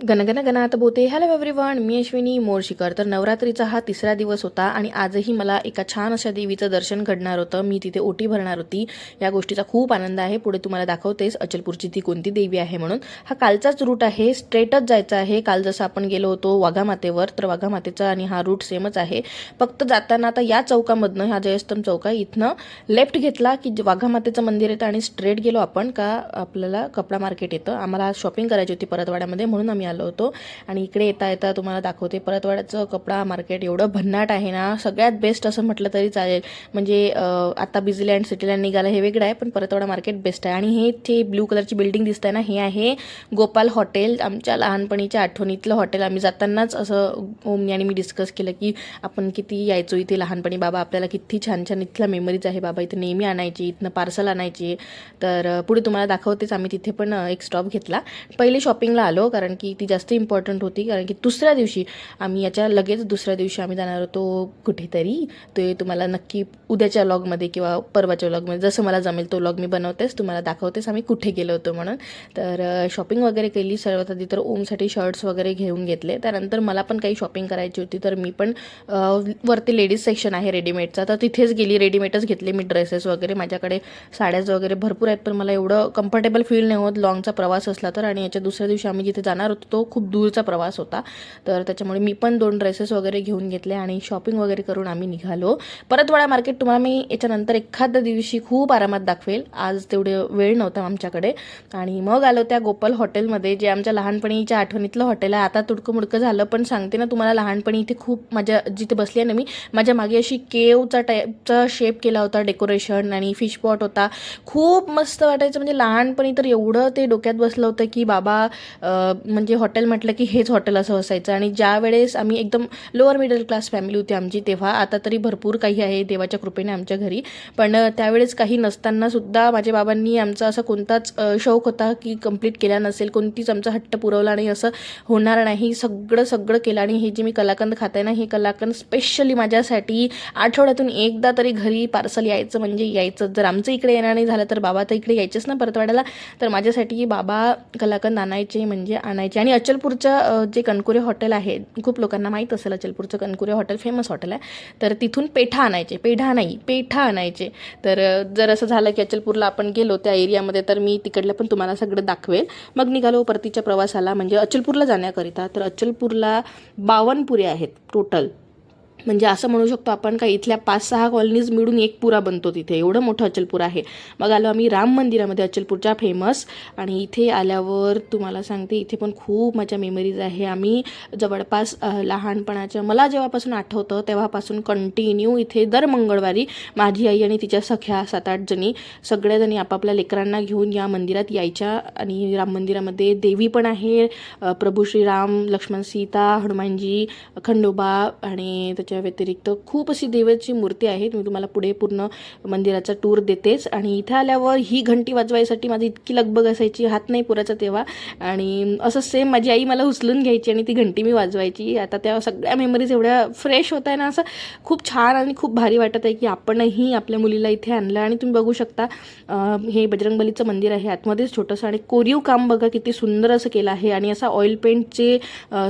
गणगण गणात बोते hello everyone मी अश्विनी मोर्शीकर तर नवरात्रीचा हा तिसरा दिवस होता आणि आजही मला एका छान अशा देवीचं दर्शन घडणार होतं. मी तिथे ओटी भरणार होती. या गोष्टीचा खूप आनंद आहे. पुढे तुम्हाला दाखवतेच अचलपूरची ती कोणती देवी आहे म्हणून. हा कालचाच रूट आहे. स्ट्रेटच जायचा आहे. काल जसं आपण गेलो होतो वाघामातेवर तर वाघामातेचा आणि हा रूट सेमच आहे. फक्त जाताना आता या चौकामधनं हा जयस्तम चौक आहे इथनं लेफ्ट घेतला की वाघामातेचं मंदिर येतं आणि स्ट्रेट गेलो आपण का आपल्याला कपडा मार्केट येतं. आम्हाला शॉपिंग करायची होती परतवाड्यामध्ये म्हणून आम्ही आलो होतो. आणि इकडे येता येता तुम्हाला दाखवते परतवाड्याचं कपडा मार्केट एवढं भन्नाट आहे ना सगळ्यात बेस्ट असं म्हटलं तरी चालेल. म्हणजे आता बिझीलँड सिटीलँड निघालं हे वेगळं आहे पण परतवाडा मार्केट बेस्ट आहे. आणि हे ते ब्ल्यू कलरची बिल्डिंग दिसत आहे ना हे आहे गोपाल हॉटेल आमच्या लहानपणीच्या आठवणीतलं हॉटेल आम्ही जातानाच असं ओमनी आणि मी डिस्कस केलं की आपण किती यायचो इथे लहानपणी. बाबा आपल्याला किती छान छान इथल्या मेमरीज आहे. बाबा इथे नेहमी आणायची इथनं पार्सल आणायची. तर पुढे तुम्हाला दाखवतेच. आम्ही तिथे पण एक स्टॉप घेतला. पहिले शॉपिंगला आलो कारण की ती जास्त इम्पॉर्टंट होती कारण की दुसऱ्या दिवशी आम्ही याच्या लगेच दुसऱ्या दिवशी आम्ही जाणार होतो कुठेतरी. ते तुम्हाला नक्की उद्याच्या लॉगमध्ये किंवा परवाच्या लॉगमध्ये जसं मला जमेल तो लॉग मी बनवतेच तुम्हाला दाखवतेच आम्ही कुठे गेलो होतो म्हणून. तर शॉपिंग वगैरे केली सर्वात आधी तर ओमसाठी शर्ट्स वगैरे घेऊन घेतले. त्यानंतर मला पण काही शॉपिंग करायची होती तर मी पण वरती लेडीज सेक्शन आहे रेडीमेडचा तर तिथेच गेली रेडीमेडच घेतले मी ड्रेसेस वगैरे. माझ्याकडे साड्याज वगैरे भरपूर आहेत पण मला एवढं कम्फर्टेबल फील नाही होत. लाँगचा प्रवास असला तर आणि याच्या दुसऱ्या दिवशी आम्ही जिथे जाणार होतो तो खूप दूरचा प्रवास होता. तर त्याच्यामुळे मी पण दोन ड्रेसेस वगैरे घेऊन घेतले आणि शॉपिंग वगैरे करून आम्ही निघालो. परतवाडा मार्केट तुम्हाला मी याच्यानंतर एखाद्या दिवशी खूप आरामात दाखवेल. आज तेवढे वेळ नव्हता आमच्याकडे. आणि मग आलो त्या गोपाल हॉटेलमध्ये जे आमच्या लहानपणीच्या आठवणीतलं हॉटेल आहे. आता तुडकं मुडकं झालं पण सांगते ना तुम्हाला लहानपणी इथे खूप माझ्या जिथे बसली आहे ना मी माझ्या मागे अशी केवचा टाईपचा शेप केला होता डेकोरेशन आणि फिश पॉट होता. खूप मस्त वाटायचं. म्हणजे लहानपणी तर एवढं ते डोक्यात बसलं होतं की बाबा म्हणजे हॉटेल म्हटलं की हेच हॉटेल असं असायचं. आणि ज्या वेळेस आम्ही एकदम लोअर मिडल क्लास फॅमिली होती आमची तेव्हा आता तरी भरपूर काही आहे देवाच्या कृपेने आमच्या घरी. पण त्यावेळेस काही नसताना सुद्धा माझ्या बाबांनी आमचा असा कोणताच शौक होता की कंप्लीट केला नसेल. कोणतीच आमचा हट्ट पुरवला नाही असं होणार नाही. सगळं सगळं केलं. आणि हे जे मी कलाकंद खाते ना हे कलाकंद स्पेशली माझ्यासाठी आठवड्यातून एकदा तरी घरी पार्सल यायचं म्हणजे यायचं. जर आमचं इकडे येणार नाही झालं तर बाबा तर इकडे यायचेच ना परतवाड्याला. तर माझ्यासाठी बाबा कलाकंद आणायचे म्हणजे आणायचे. आणि अचलपूरचं जे कणकुरे हॉटेल आहे खूप लोकांना माहीत असेल अचलपूरचं कणकुरे हॉटेल फेमस हॉटेल आहे. तर तिथून पेठा आणायचे पेढा नाही पेठा आणायचे. तर जर असं झालं की अचलपूरला आपण गेलो त्या एरियामध्ये तर मी तिकडलं पण तुम्हाला सगळं दाखवेल. मग निघालो परतीच्या प्रवासाला म्हणजे अचलपूरला जाण्याकरिता तर अचलपूरला बावनपुरे आहेत टोटल म्हणजे असं म्हणू शकतो आपण का इथल्या पाच सहा कॉलनीज मिळून एक पुरा बनतो तिथे. एवढं मोठं अचलपूर आहे. मग आलो आम्ही राम मंदिरामध्ये अचलपूरच्या फेमस आणि इथे आल्यावर तुम्हाला सांगते इथे पण खूप माझ्या मेमरीज आहे. आम्ही जवळपास लहानपणाच्या मला जेव्हापासून आठवतं तेव्हापासून कंटिन्यू इथे दर मंगळवारी माझी आई आणि तिच्या सख्या सात आठ जणी सगळ्याजणी आपापल्या लेकरांना घेऊन या मंदिरात यायच्या. आणि राम मंदिरामध्ये देवी पण आहे प्रभू श्रीराम लक्ष्मण सीता हनुमानजी खंडोबा आणि त्याच्या व्यतिरिक्त खूप अशी देवाची मूर्ती आहे मी तुम्हाला पुढे पूर्ण मंदिराचा टूर देतेच. आणि इथे आल्यावर ही घंटी वाजवायसाठी माझी इतकी लगबग असायची हात नाही पुराचा तेव्हा. आणि असं सेम माझी आई मला उचलून घ्यायची आणि ती घंटी मी वाजवायची. आता त्या सगळ्या मेमरीज एवढ्या फ्रेश होत आहे ना असं खूप छान आणि खूप भारी वाटत आहे की आपणही आपल्या मुलीला इथे आणलं. आणि तुम्ही बघू शकता हे बजरंगबलीचं मंदिर आहे. आतमध्येच छोटंसं आणि कोरीव काम बघा किती सुंदर असं केलं आहे. आणि असं ऑइल पेंटचे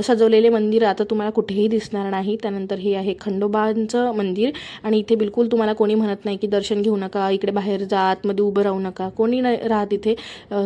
सजवलेले मंदिर आता तुम्हाला कुठेही दिसणार नाही. त्यानंतर हे आहे खंडोबांचं मंदिर. आणि इथे बिलकुल तुम्हाला कोणी म्हणत नाही की दर्शन घेऊ नका इकडे बाहेर जा आतमध्ये उभं राहू नका. कोणी नाही राहत इथे.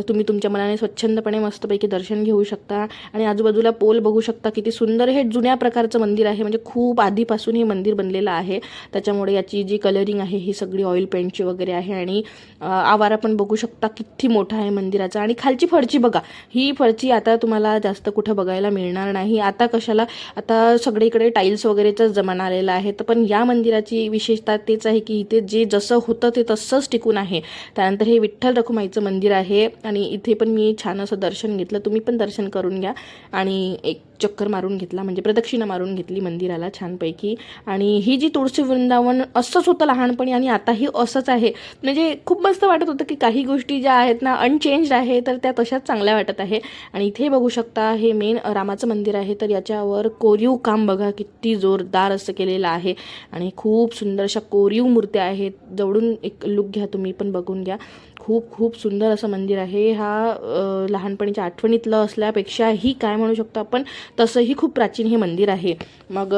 तुम्ही तुमच्या मनाने स्वच्छंदपणे मस्तपैकी दर्शन घेऊ शकता. आणि आजूबाजूला पोल बघू शकता किती सुंदर हे जुन्या प्रकारचं मंदिर आहे. म्हणजे खूप आधीपासून हे मंदिर बनलेलं आहे. त्याच्यामुळे याची जी कलरिंग आहे ही सगळी ऑइल पेंटची वगैरे आहे. आणि आवारा पण बघू शकता किती मोठा आहे मंदिराचा. आणि खालची फळची बघा. ही फळची आता तुम्हाला जास्त कुठं बघायला मिळणार नाही. आता कशाला? आता सगळीकडे टाईल्स वगैरेचाच निर्माण आलेला आहे. तर पण या मंदिराची विशेषता तेच आहे की इथे जे जसं होतं ते तसंच टिकून आहे. त्यानंतर हे विठ्ठल रखुमाईचं मंदिर आहे आणि इथे पण मी छान असं दर्शन घेतलं. तुम्ही पण दर्शन करून घ्या. आणि एक चक्कर मारून घेतला म्हणजे प्रदक्षिणा मारून घेतली मंदिराला छानपैकी. आणि ही जी तुळशी वृंदावन असंच होतं लहानपणी आणि आताही असंच आहे. म्हणजे खूप मस्त वाटत होतं की काही गोष्टी ज्या आहेत ना अनचेंज आहे तर त्या तशाच चांगल्या वाटत आहे. आणि इथे बघू शकता हे मेन रामाचं मंदिर आहे तर याच्यावर कोरीव काम बघा किती जोरदार असं केलेलं आहे. आणि खूप सुंदर अशा कोरीव मूर्त्या आहेत. जवळून एक लुक घ्या तुम्ही पण बघून घ्या. खूप खूप सुंदर असं मंदिर आहे. हा लहानपणीच्या आठवणीतलं असल्यापेक्षाही काय म्हणू शकतो आपण तसंही खूप प्राचीन हे मंदिर आहे. मग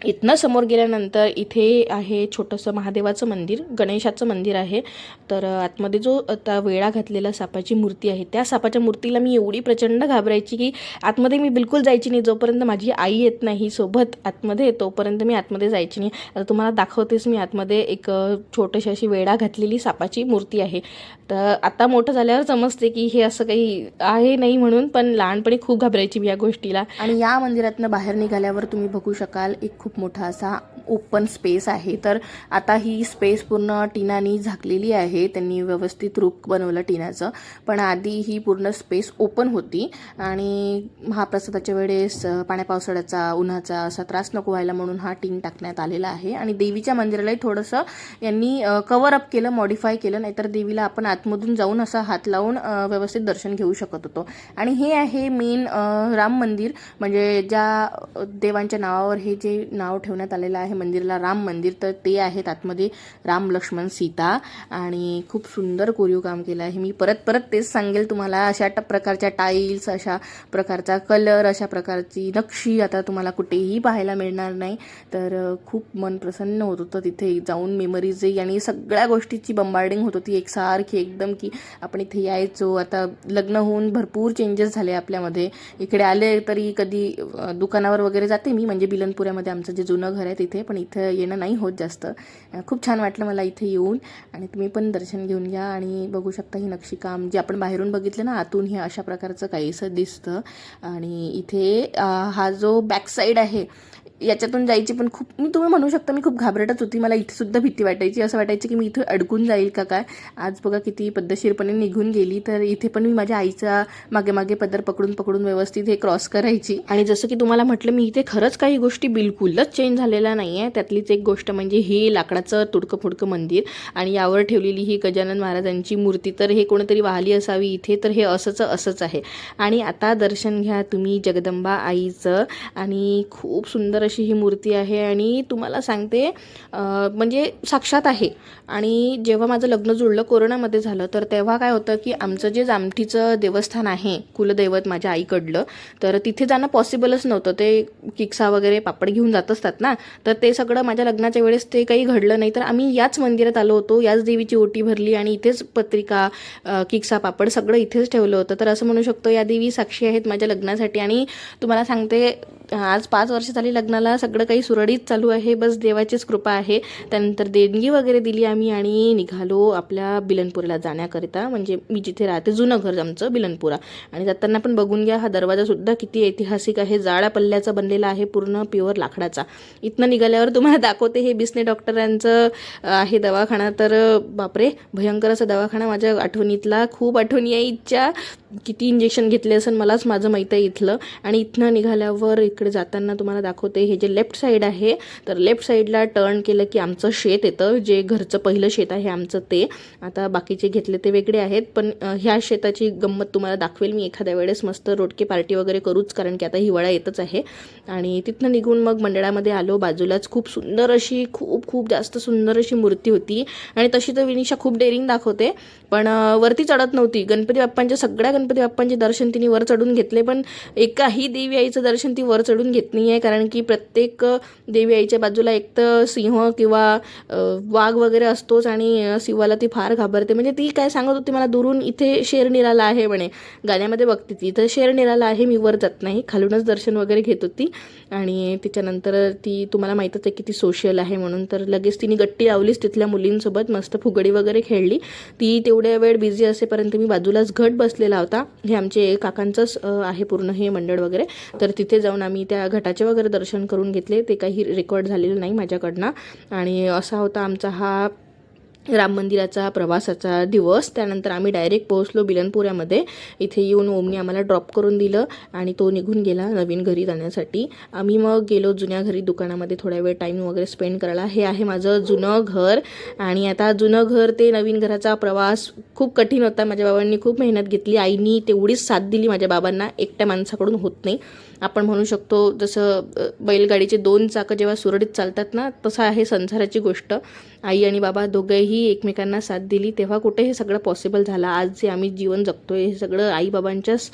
इथनं समोर गेल्यानंतर इथे आहे छोटंसं महादेवाचं मंदिर गणेशाचं मंदिर आहे. तर आतमध्ये जो आता वेळा घातलेला सापाची मूर्ती आहे त्या सापाच्या मूर्तीला मी एवढी प्रचंड घाबरायची की आतमध्ये मी बिलकुल जायची नाही. जोपर्यंत माझी आई येत नाही सोबत आतमध्ये तोपर्यंत मी आतमध्ये जायची नाही. आता तुम्हाला दाखवतेच मी आतमध्ये एक छोटीशी अशी वेळा घातलेली सापाची मूर्ती आहे. तर आता मोठं झाल्यावर समजते की हे असं काही आहे नाही म्हणून पण लहानपणी खूप घाबरायची मी या गोष्टीला. आणि या मंदिरातनं बाहेर निघाल्यावर तुम्ही बघू शकाल एक खूप मोठा असा ओपन स्पेस आहे. तर आता ही स्पेस पूर्ण टिनानी झाकलेली आहे. त्यांनी व्यवस्थित रूप बनवलं टिनाचं. पण आधी ही पूर्ण स्पेस ओपन होती. आणि महाप्रसादाच्या वेळेस पाण्यापावसाळ्याचा पाण्या पावसाळ्याचा उन्हाचा असा त्रास नको व्हायला म्हणून हा टीन टाकण्यात आलेला आहे. आणि देवीच्या मंदिरालाही थोडंसं यांनी कवर अप केलं मॉडिफाय केलं नाहीतर देवीला आपण आतमधून जाऊन असा हात लावून व्यवस्थित दर्शन घेऊ शकत होतो. आणि हे आहे मेन राम मंदिर. म्हणजे ज्या देवांच्या नावावर हे जे नाव ठेवण्यात आलेलं आहे मंदिराला राम मंदिर तर ते आहेत आतमध्ये राम लक्ष्मण सीता. आणि खूप सुंदर कोरीव काम केलं आहे. मी परत परत तेच सांगेल तुम्हाला. अशा ट- प्रकारच्या टाईल्स अशा प्रकारचा कलर अशा प्रकारची नक्षी आता तुम्हाला कुठेही पाहायला मिळणार नाही. तर खूप मन प्रसन्न होत होतं तिथे जाऊन. मेमरीज आणि सगळ्या गोष्टीची बंबार्डिंग होत होती एकसारखी. एकदम की आपण इथे यायचो. आता लग्न होऊन भरपूर चेंजेस झाले आपल्यामध्ये. इकडे आले तरी कधी दुकानावर वगैरे जाते मी. म्हणजे बिलनपुऱ्यामध्ये आमचं जे जुनं घर आहे तिथे. पण इथं येणं नाही होत जास्त. खूप छान वाटलं मला इथे येऊन. आणि तुम्ही पण दर्शन घेऊन घ्या आणि बघू शकता ही नक्षीकाम जे आपण बाहेरून बघितलं ना आतून हे अशा प्रकारचं काहीसं दिसतं. आणि इथे हा जो बॅक साईड आहे याच्यातून जायची पण खूप मी तुम्ही म्हणू शकता मी खूप घाबरटच होती. मला इथेसुद्धा भीती वाटायची. असं वाटायचं की मी इथं अडकून जाईल का काय? आज बघा किती पद्धतशीरपणे निघून गेली. तर इथे पण मी माझ्या आईचा मागे मागे पदर पकडून पकडून व्यवस्थित हे क्रॉस करायची. आणि जसं की तुम्हाला म्हटलं मी इथे खरंच काही गोष्टी बिलकुलच चेंज झालेल्या नाही आहे त्यातलीच एक गोष्ट म्हणजे हे लाकडाचं तुडकं फुडकं मंदिर आणि यावर ठेवलेली ही गजानन महाराजांची मूर्ती. तर हे कोणीतरी वाहली असावी इथे तर हे असंच असंच आहे. आणि आता दर्शन घ्या तुम्ही जगदंबा आईचं. आणि खूप सुंदर अशी ही मूर्ती आहे आणि तुम्हाला सांगते म्हणजे साक्षात आहे. आणि जेव्हा माझं लग्न जुळलं कोरोनामध्ये झालं तर तेव्हा काय होतं की आमचं जे जामठीचं देवस्थान आहे कुलदैवत माझ्या आईकडलं तर तिथे जाणं पॉसिबलच नव्हतं. ते किक्सा वगैरे पापड घेऊन जात असतात ना तर ते सगळं माझ्या लग्नाच्या वेळेस ते काही घडलं नाही. तर आम्ही याच मंदिरात आलो होतो याच देवीची ओटी भरली आणि इथेच पत्रिका किक्सा पापड सगळं इथेच ठेवलं होतं. तर असं म्हणू शकतो या देवी साक्षी आहेत माझ्या लग्नासाठी. आणि तुम्हाला सांगते आज पाच वर्ष झाली लग्नाला सगळं काही सुरळीत चालू आहे. बस देवाचीच कृपा आहे. त्यानंतर देणगी वगैरे दिली आम्ही आणि निघालो आपल्या बिलनपुराला जाण्याकरिता. म्हणजे मी जिथे राहते जुनं घर आमचं बिलनपुरा. आणि जाताना पण बघून घ्या हा दरवाजासुद्धा किती ऐतिहासिक आहे. जाळ्या पल्ल्याचा बनलेला आहे पूर्ण प्युअर लाकडाचा. इथनं निघाल्यावर तुम्हाला दाखवते हे बिसने डॉक्टरांचं आहे दवाखाना. तर बापरे भयंकर असा दवाखाना माझ्या आठवणीतला खूप आठवणी आहे इच्छा किती इंजेक्शन घेतले असेल मलाच माझं माहीत आहे इथलं. आणि इथनं निघाल्यावर इकडे जाताना तुम्हाला दाखवते हे जे लेफ्ट साईड आहे तर लेफ्ट साईडला टर्न केलं की आमचं शेत येतं जे घरचं पहिलं शेत आहे आमचं ते. आता बाकीचे घेतले ते वेगळे आहेत पण ह्या शेताची गंमत तुम्हाला दाखवेल. मी एखाद्या वेळेस मस्त रोडके पार्टी वगैरे करूच कारण की आता हिवाळा येतच आहे. आणि तिथनं निघून मग मंडळामध्ये आलो. बाजूलाच खूप सुंदर अशी खूप खूप जास्त सुंदर अशी मूर्ती होती. आणि तशी तर विनिशा खूप डेअरिंग दाखवते. पण वरती चढत नव्हती. गणपती बाप्पांच्या सगळ्या गणपती बाप्पांचे दर्शन तिने वर चढून घेतले पण एकाही देवी आईचं दर्शन ती वर चढून घेत नाही आहे कारण की प्रत्येक देवी आईच्या बाजूला एक तर सिंह किंवा वाघ वगैरे असतोच आणि शिवाला ती फार घाबरते. म्हणजे ती काय सांगत होती मला दुरून इथे शेर निराला आहे म्हणे. गाण्यामध्ये बघते ती तर शेर निराला आहे मी वर जात नाही. खालूनच दर्शन वगैरे घेत होती. आणि त्याच्यानंतर ती तुम्हाला माहीतच आहे की ती सोशल आहे म्हणून. तर लगेच तिने गट्टी लावलीच तिथल्या मुलींसोबत मस्त फुगडी वगैरे खेळली. ती तेवढ्या वेळ बिझी असेपर्यंत मी बाजूलाच घट बसलेला होता हे आमचे काकांचंच आहे पूर्ण हे मंडळ वगैरे. तर तिथे जाऊन आम्ही त्या घटाचे वगैरे दर्शन करून घेतले. ते काही रेकॉर्ड झालेलं नाही माझ्याकडनं. आणि असा होता आमचा हा राम मंदिराचा प्रवासाचा दिवस. त्यानंतर आम्ही डायरेक्ट पोहोचलो बिलनपुऱ्यामध्ये. इथे येऊन ओमनी आम्हाला ड्रॉप करून दिलं आणि तो निघून गेला नवीन घरी जाण्यासाठी. आम्ही मग गेलो जुन्या घरी दुकानामध्ये थोड्या वेळ टाईम वगैरे स्पेंड करायला. हे आहे माझं जुनं घर आणि आता जुनं घर ते नवीन घराचा प्रवास खूप कठीण होता. माझ्या बाबांनी खूप मेहनत घेतली. आईनी तेवढीच साथ दिली माझ्या बाबांना. एकट्या माणसाकडून होत नाही. आपण म्हणू शकतो जसं बैलगाडीचे दोन चाकं जेव्हा सुरळीत चालतात ना तसं आहे संसाराची गोष्ट. आई आणि बाबा दोघेही एकमेकांना साथ दिली तेव्हा कुठे हे सगळं पॉसिबल झालं? आज जे आम्ही जीवन जगतोय हे सगळं आईबाबांच्याच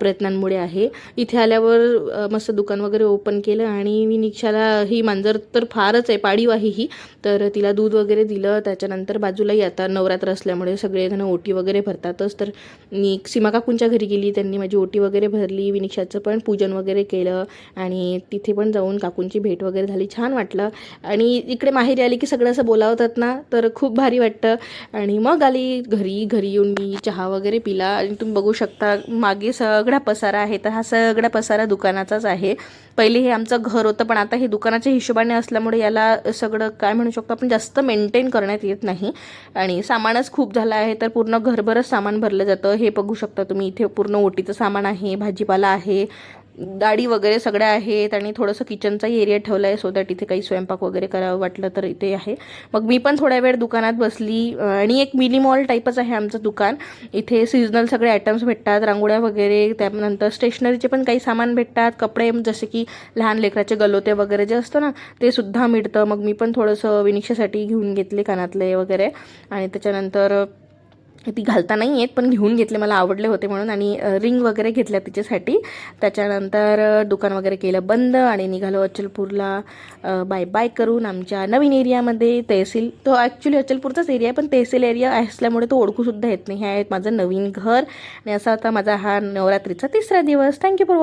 प्रयत्नांमुळे आहे. इथे आल्यावर मस्त दुकान वगैरे ओपन केलं आणि मी निक्षाला ही मांजर तर फारच आहे पाळीव आहे ही. तर तिला दूध वगैरे दिलं त्याच्यानंतर बाजूलाही आता नवरात्र असल्यामुळे सगळेजण ओटी वगैरे भरतातच. तर मी सीमा काकूंच्या घरी गेली त्यांनी माझी ओटी वगैरे भरली विनिक्षाचं पण पूजन वगैरे केलं आणि तिथे पण जाऊन काकूंची भेट वगैरे झाली. छान वाटलं. आणि इकडे माहेरी आली की सगळं असं लावतात ना तर खूप भारी वाटतं. आणि मग आली घरी घरी येऊन मी चहा वगैरे पिला. आणि तुम्ही बघू शकता मागे सगळा पसारा आहे तर हा सगळा पसारा दुकानाचाच आहे. पहिले हे आमचं घर होतं पण आता हे दुकानाच्या हिशोबाने असल्यामुळे याला सगळं काय म्हणू शकतो आपण जास्त मेंटेन करण्यात येत नाही. आणि सामानच खूप झालं आहे तर पूर्ण घरभरच सामान भरलं जातं. हे बघू शकता तुम्ही इथे पूर्ण ओटीचं सामान आहे भाजीपाला आहे दाढी वगैरे सगळ्या आहेत आणि थोडंसं किचनचाही एरिया ठेवला आहे सो दॅट इथे काही स्वयंपाक वगैरे करावं वाटलं तर इथे आहे. मग मी पण थोड्या वेळ दुकानात बसली आणि एक मिनी मॉल टाईपच आहे आमचं दुकान. इथे सिजनल सगळे आयटम्स भेटतात रांगोळ्या वगैरे त्यानंतर स्टेशनरीचे पण काही सामान भेटतात कपडे जसे की लहान लेकराचे गलोते वगैरे जे असतं ना ते सुद्धा मिळतं. मग मी पण थोडंसं विनिक्षासाठी घेऊन घेतले कानातले वगैरे. आणि त्याच्यानंतर ती घालता नाही आहेत पण घेऊन घेतले मला आवडले होते म्हणून. आणि रिंग वगैरे घेतल्या तिच्यासाठी. त्याच्यानंतर दुकान वगैरे केलं बंद आणि निघालो अचलपूरला. बाय बाय करून आमच्या नवीन एरियामध्ये तहसील. तो ॲक्च्युली अचलपूरचाच एरिया आहे पण तहसील एरिया असल्यामुळे तो ओळखूसुद्धा येत नाही. हे आहेत माझं नवीन घर. आणि असा आता माझा हा नवरात्रीचा तिसरा दिवस. Thank you for